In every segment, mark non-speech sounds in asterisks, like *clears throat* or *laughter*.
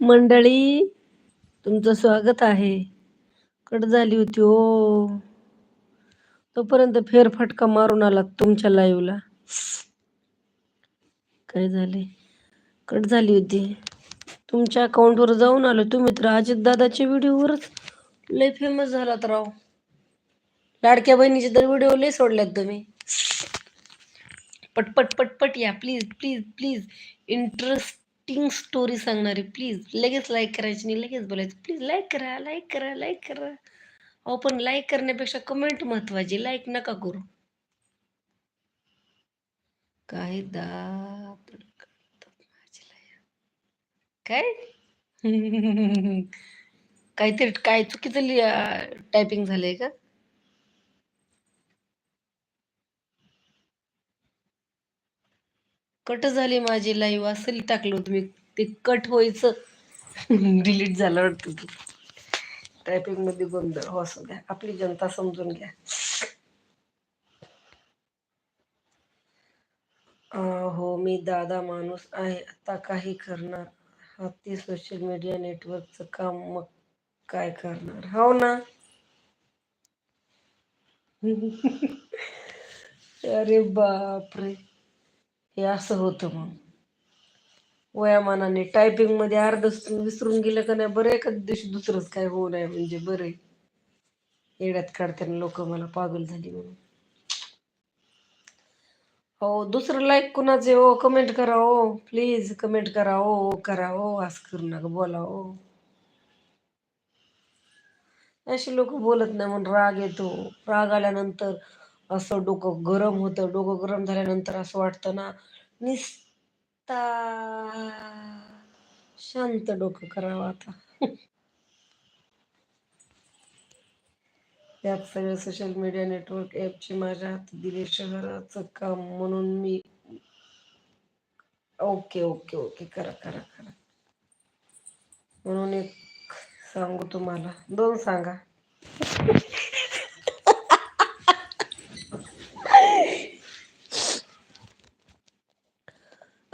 मंडळी तुमचं स्वागत आहे. कट झाली होती हो. तोपर्यंत फेरफटका मारून आला तुमच्या लाईव्हला काय झाले? कट झाली होती. तुमच्या अकाउंटवर जाऊन आलो तुम्ही तर अजित दादाच्या व्हिडिओवरच लय फेमस झालात राव. लाडक्या बहिणीचे तर व्हिडिओ लय सोडल्यात तुम्ही. पटपट पटपट या. Please please please interesting story सांगणारी प्लीज लगेच लाईक करायची नाही लगेच बोलायचं. प्लीज लाईक करा लाईक करा लाईक करा. अहो पण लाईक करण्यापेक्षा कमेंट महत्वाची. लाईक नका करू. काय दाबड काय? *laughs* काहीतरी काय चुकीचं टायपिंग झालंय का? कट झाली माझी लाईव्ह असं टाकलं होतं मी. ते कट व्हायचं. *laughs* डिलीट झालं वाटतं ते. टायपिंगमध्ये गोंधळ हो असं द्या. आपली जनता समजून घ्या. हो मी दादा माणूस आहे. आता काही करणार? ते सोशल मीडिया नेटवर्कचं काम मग काय करणार? हो ना? *laughs* अरे बापरे. हे असं होतं मग. वयामानाने टायपिंगमध्ये अर्ध विसरून गेलं का नाही बरं एखाद दिवशी दुसरंच काय होऊ नये म्हणजे बरं आहे. येड्यात काढताना लोक मला पागल झाली म्हणून. हो दुसरं लाईक कुणाचे हो? कमेंट करा हो. प्लीज कमेंट करा हो करा हो. असं करू नका बोला हो. अशी लोक बोलत नाही म्हणून राग येतो. राग आल्यानंतर असं डोकं गरम होतं. डोकं गरम झाल्यानंतर असं वाटतं ना निस्ता शांत डोकं करावं आता. त्यात सगळे सोशल मीडिया नेटवर्क ॲपची माझ्या हाती दिले शहराचं काम म्हणून मी ओके ओके ओके करा करा करा. म्हणून एक सांगू तुम्हाला. दोन सांगा.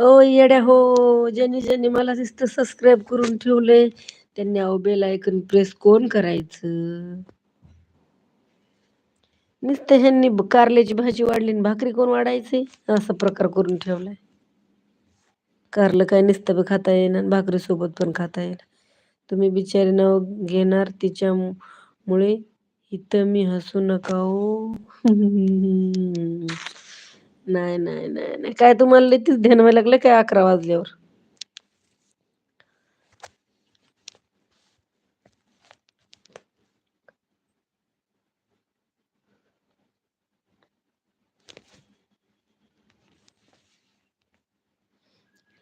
ओ येड्या हो. ज्यांनी ज्यांनी मला दिसतं सबस्क्राईब करून ठेवले त्यांनी अहो बेल ऐकून प्रेस कोण करायचं? नुसतं ह्यांनी कारल्याची भाजी वाढली आणि भाकरी कोण वाढायचे? असा प्रकार करून ठेवलाय. कारलं काय नुसतं बी खाता येणार आणि भाकरी सोबत पण खाता येणार तुम्ही बिचारी नाव घेणार तिच्यामुळे इथं मी हसू नका हो. *laughs* नाही नाही नाही नाही. काय तुम्हाला तीच ध्यान व्हायला लागलं काय अकरा वाजल्यावर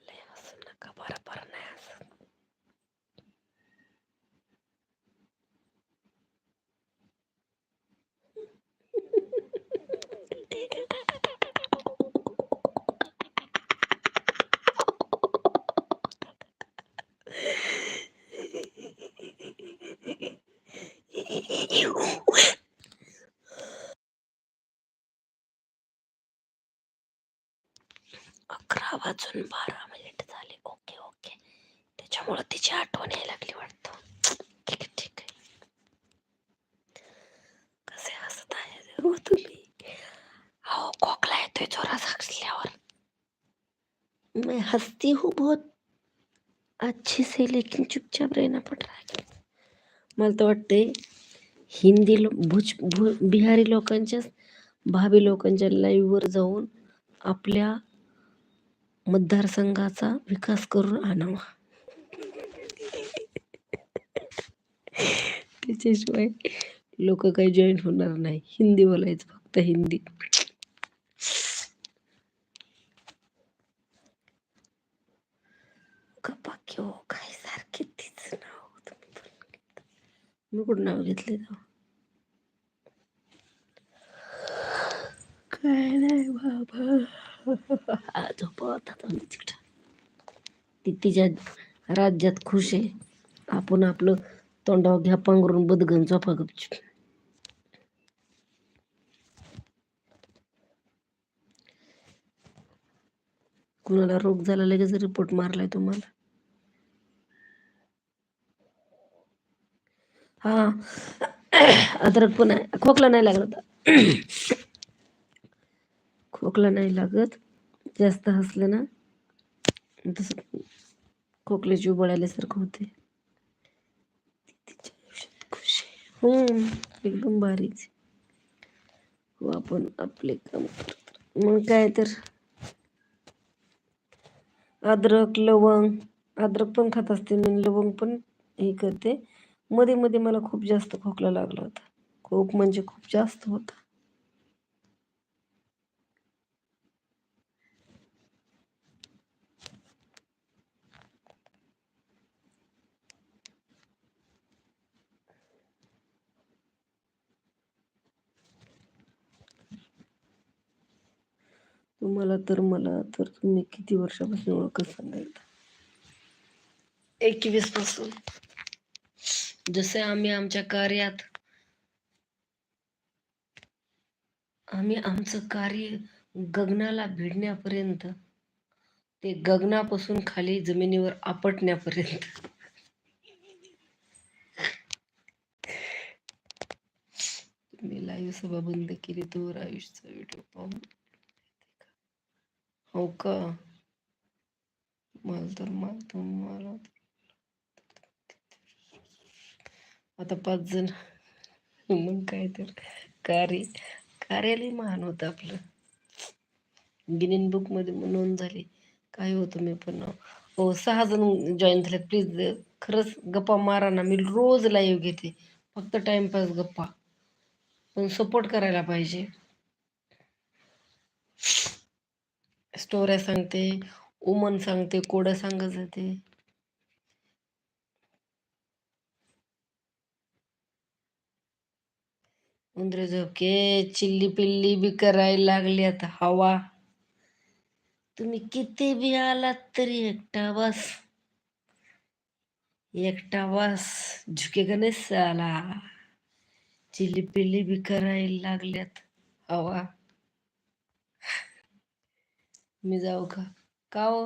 लय हसू नका बरं बरं नाही हसत अकरा दहा मिनिट झाले. ओके ओके त्याच्यामुळं तिची आठवण यायला लागली वाटतं. ठीक आहे ठीक आहे. कसे हसत आहे हो तुम्ही. हो खोकला येतोय जोरात हसल्यावर. मैं हसती हूँ बहुत. अच्छी से लेकिन चुपचाप रहना पड़ रहा है. मला तर वाटते हिंदी लो भुज भु बिहारी लोकांच्या भावी लोकांच्या लाईव्हवर जाऊन आपल्या मतदारसंघाचा विकास करून आणावा. त्याच्याशिवाय लोक काही जॉईन होणार नाही. हिंदी बोलायचं फक्त हिंदी. काय सारखे तीच नाव मी कुठं नाव घेतले जाऊ काय नाही बाबा. झोपत तिकडं ती तिच्या राज्यात खुश आहे. आपण आपलं तोंडावर घ्या पांघरून बदगन झोपा गपचूप कुणाला रोग झाला लगेच रिपोर्ट मारलाय तुम्हाला. हा. अद्रक पण आहे. खोकला नाही लागला खोकला नाही लागत. जास्त हसलं ना तस खोकले उबळ आल्यासारखं होते. हम्म एकदम भारीच हो आपण आपले काम करत. मग काय तर. अद्रक लवंग अद्रक पण खात असते मी लवंग पण हे करते. मध्ये मध्ये मला खूप जास्त खोकला लागला होता. खूप म्हणजे खूप जास्त होता. तुम्हाला तर मला तर तुम्ही किती वर्षापासून ओळखत सांगायला एकवीसपासून. जसे आम्ही आमच्या कार्यात आम्ही आमचं कार्य गगनाला भिडण्यापर्यंत ते गगनापासून खाली जमिनीवर आपटण्यापर्यंत. मी लाईव्ह सभा बंद केली तर आयुष्याचा व्हिडिओ पाहून हो का? मला तर मग तुम्हाला आता पाच जण. मग काय तर. कार्य कार्यालय महान होतं आपलं. गिनीन बुकमध्ये नोंद झाली. काय होतं मी पण हो सहा जण जॉईन झाले प्लीज खरंच गप्पा मारा ना. मी रोज लाईव्ह घेते. फक्त टाइमपास गप्पा. पण सपोर्ट करायला पाहिजे. स्टोऱ्या सांगते उमन सांगते कोडं सांगत जाते. उंदरे झोके चिल्ली पिल्ली बी करायला लागली आता हवा. तुम्ही किती बी आलात तरी एकटा बस. एकटा बस. झुके गणेश आला. चिल्ली पिल्ली बी करायला लागल्यात हवा. मी जाऊ का? का हो?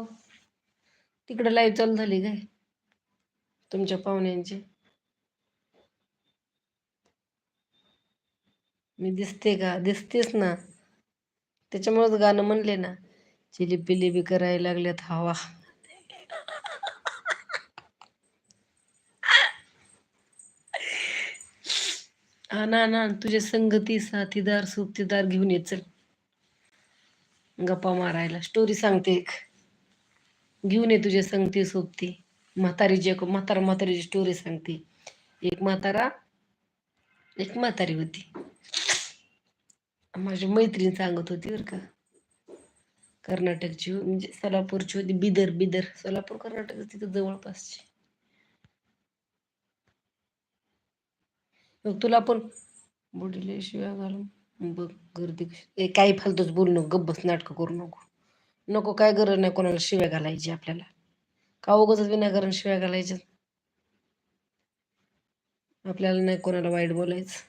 तिकडं लाईव्ह चालू झाली काय? तुमच्या पाहुण्यांची? मी दिसते का? दिसतेच ना. त्याच्यामुळेच गाणं म्हणले ना चिली लिबी करायला लागल्यात हवा. हा ना ना तुझे संगती साथीदार सोबतीदार घेऊन ये चल. गप्पा मारायला. स्टोरी सांगते एक. घेऊन ये तुझे संगती सोबती. म्हातारी जे म्हातारा म्हातारीची स्टोरी सांगते. एक म्हातारा एक म्हातारी होती. माझी मैत्रीण सांगत होती बरं का. कर्नाटकची हो- म्हणजे सोलापूरची होती. बिदर बिदर. सोलापूर कर्नाटक तिथं जवळपासची. मग तुला पण बुडीले शिव्या घालून बघ गर्दी कशी काही फालतूच बोलू नको गब्बस नाटकं करू नको. नको काय गरज नाही कोणाला शिव्या घालायची आपल्याला. का उगच विनाकारण शिव्या घालायच्या? आपल्याला नाही कोणाला वाईट बोलायचं.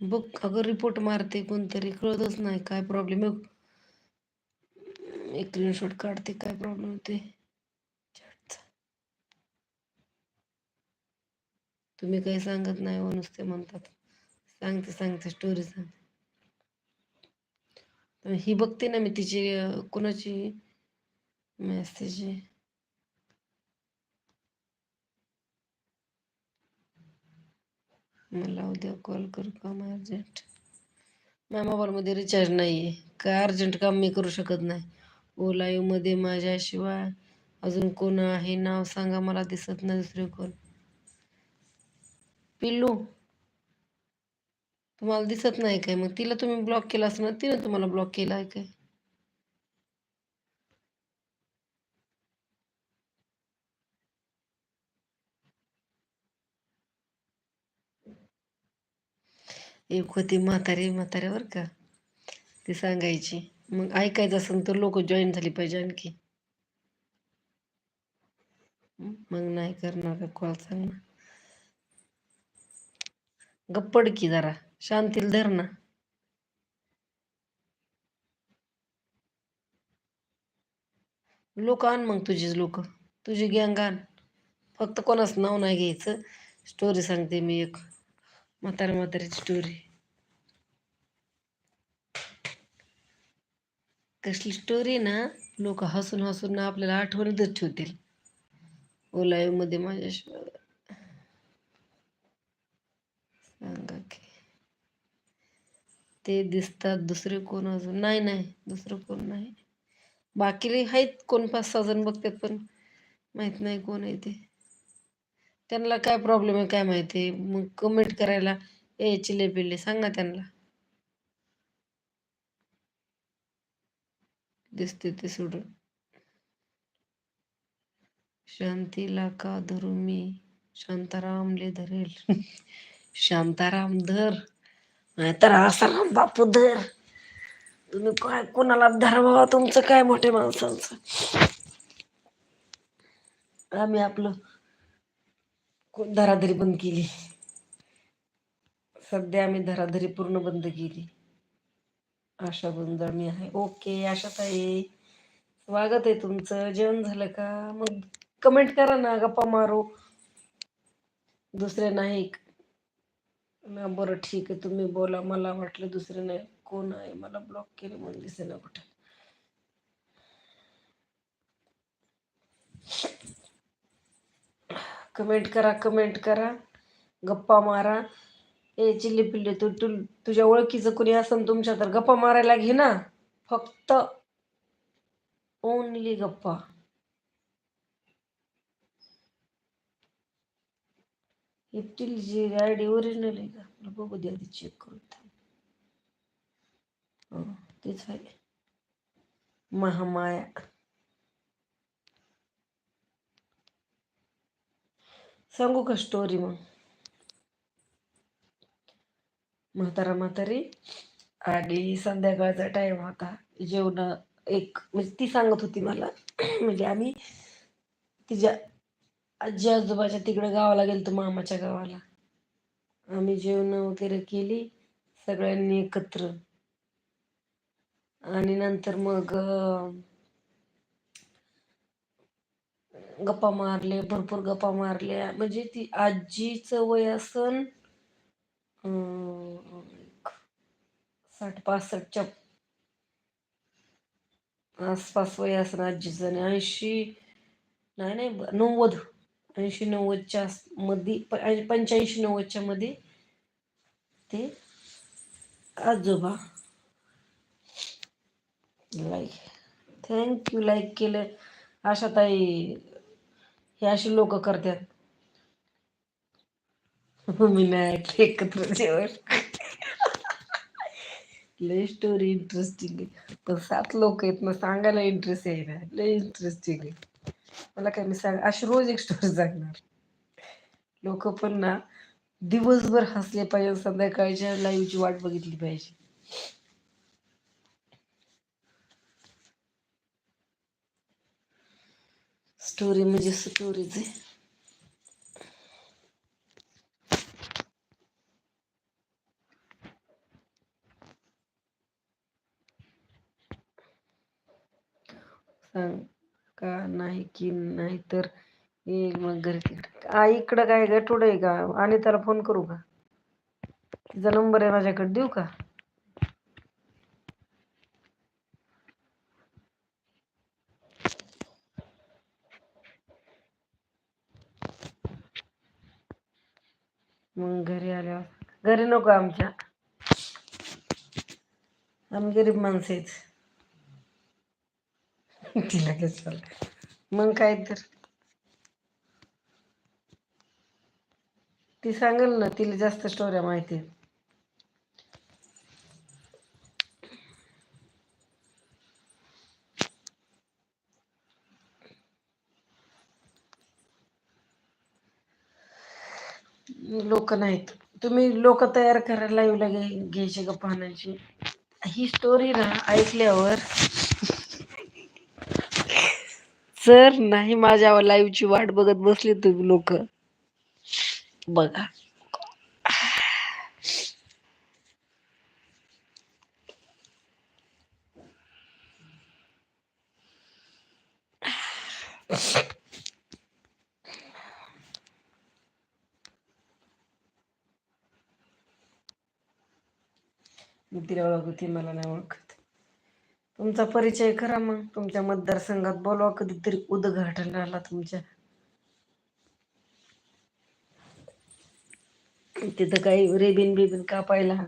बघ अगं रिपोर्ट मारते कोणतरी कळतच नाही काय प्रॉब्लेम आहे. एक स्क्रीनशॉट काढते काय प्रॉब्लेम होते तुम्ही काही सांगत नाही हो नुसते म्हणतात. सांगते सांगते स्टोरी सांगते. ही बघते ना मी तिची कोणाची मेसेज मला उद्या कॉल कर काम अर्जंट माझ्या मोबाईलमध्ये रिचार्ज नाही आहे काय अर्जंट काम मी करू शकत नाही. ओला मध्ये माझ्याशिवाय अजून कोण आहे? नाव सांगा मला दिसत नाही दुसरे कोण. पिल्लू. तुम्हाला दिसत नाही काय? मग तिला तुम्ही ब्लॉक केला असं ना तिने तुम्हाला ब्लॉक केला आहे काय? एक होती म्हातारी म्हाताऱ्यावर का? ती सांगायची. मग ऐकायचं असेल तर लोक जॉईन झाली पाहिजे आणखी. मग नाही करणार का कॉल सांग ना. गप्पड की जरा. शांतील धर ना. लोक आण मग तुझीच लोक. तुझी गँग आण. फक्त कोणाच नाव नाही घ्यायचं. स्टोरी सांगते मी एक. म्हातारा म्हातारीची स्टोरी कसली स्टोरी ना लोक हसून हसून ना आपल्याला आठवणीतच ठेवतील. ओलाईव्हमध्ये सांगा की। ते दिसतात दुसरे कोण अजून? नाही नाही दुसरं कोण नाही. बाकीले आहेत कोण पाच सहा जण बघतात पण माहीत नाही कोण आहे ते. त्यांना काय प्रॉब्लेम आहे काय माहिती मग कमेंट करायला ए चिले सांगा त्यांना. दिसते ते सोडून. शांतीला का धरू मी? शांतारामले धरेल. *laughs* शांताराम धर नाहीतर आसाराम बापू धर तुम्ही काय कोणाला धरवा तुमचं काय मोठे माणसांचं? आम्ही आपलं धराधरी बंद केली? सध्या आम्ही धराधरी पूर्ण बंद केली. आशा गुंजळ मी आहे. ओके आशा ताई. स्वागत आहे तुमचं. जेवण झालं का? मग कमेंट करा ना गप्पा मारू. दुसरे नाही ना बरं ठीक आहे. तुम्ही बोला. मला वाटलं दुसरे नाही. कोण आहे? मला ब्लॉक केले म्हणून दिसे ना कुठे. कमेंट करा कमेंट करा. गप्पा मारा. ए चिल्ली पिल्ली तू तू तुझ्या ओळखीचं कुणी असेल तुमच्या तर गप्पा मारायला घे ना. फक्त ओनली गप्पा. April G I D original आहे का? बघू दे आधी चेक करून थांब. हो, तेच आहे महामाया. सांगू का स्टोरी मग? म्हातारा म्हातारी आणि संध्याकाळचा टाइम होता जेवण एक म्हणजे ती सांगत होती मला. *clears throat* म्हणजे आम्ही तिच्या आजी आजोबाच्या तिकडे गावाला गेलतो मामाच्या गावाला. आम्ही जेवण वगैरे केली सगळ्यांनी एकत्र. आणि नंतर मग गप्पा मारले भरपूर गप्पा मारल्या. म्हणजे ती आजीचं वय असन साठ पासष्टच्या आसपास वय असन आजीचं. आणि ऐंशी नाही नाही नव्वद. ऐंशी नव्वदच्या मध्ये पंच्याऐंशी नव्वदच्या मध्ये ते आजोबा लाईक थँक्यू लाईक केलं. अशा ताई हे अशी लोक करतात. मी नाही एकत्र जेवण. लय स्टोरी इंटरेस्टिंग आहे. पण सात लोक आहेत ना सांगायला इंटरेस्ट आहे ना लय इंटरेस्टिंग आहे. मला काय मी सांग अशी रोज एक स्टोरी सांगणार. लोक पण ना दिवसभर हसले पाहिजे संध्याकाळच्या लाईव्हची वाट बघितली पाहिजे. स्टोरी म्हणजे स्टोरीज आहे सांग का नाही नाही तर येईल मग घरी. आई इकडं काय गटुड आहे का? आणि त्याला फोन करू का? तिचा नंबर आहे माझ्याकडे. देऊ का? मग घरी आल्यावर. घरी नको आमच्या. आम्ही गरीब माणसं आहेत. तिला घेत चाल मग काय तर. ती सांगेल ना तिला जास्त स्टोऱ्या माहिती लोक नाहीत. तुम्ही लोक तयार करायला येऊ लागे घ्यायचे का पाहण्याची ही स्टोरी ना ऐकल्यावर सर नाही माझ्या लाईव्हची वाट बघत बसली तुम्ही लोक बघा. मी तिला होती मला नाही ओळख तुमचा परिचय करा मग. तुमच्या मतदारसंघात बोलवा कधीतरी उद्घाटनाला तुमच्या. तिथं काही रेबिन बिबिन कापायला.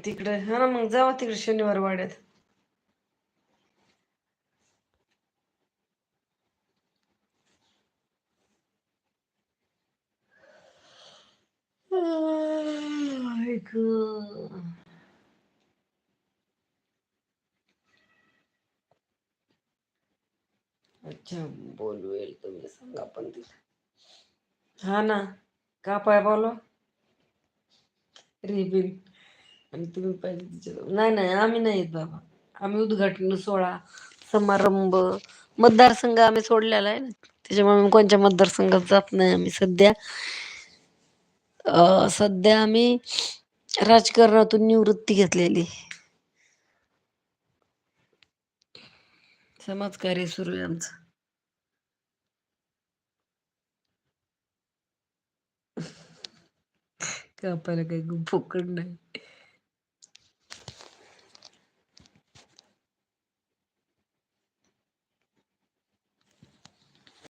तिकडे हा ना मग जावा तिकडे शनिवार वाड्यात. ऐक अच्छा बोलवेल तुम्ही सांगा पण तिला हा ना का पाय बोलवा रिबिन आणि तुम्ही पाहिजे तिच्या नाही नाही आम्ही नाही येत बाबा आम्ही उद्घाटन सोहळा समारंभ मतदारसंघ आम्ही सोडलेला आहे ना त्याच्यामुळे आम्ही कोणत्या मतदारसंघात जात नाही आम्ही सध्या सध्या आम्ही राजकारणातून निवृत्ती घेतलेली. समाजकार्य सुरू आहे आमचं. कापायला काही फुकट नाही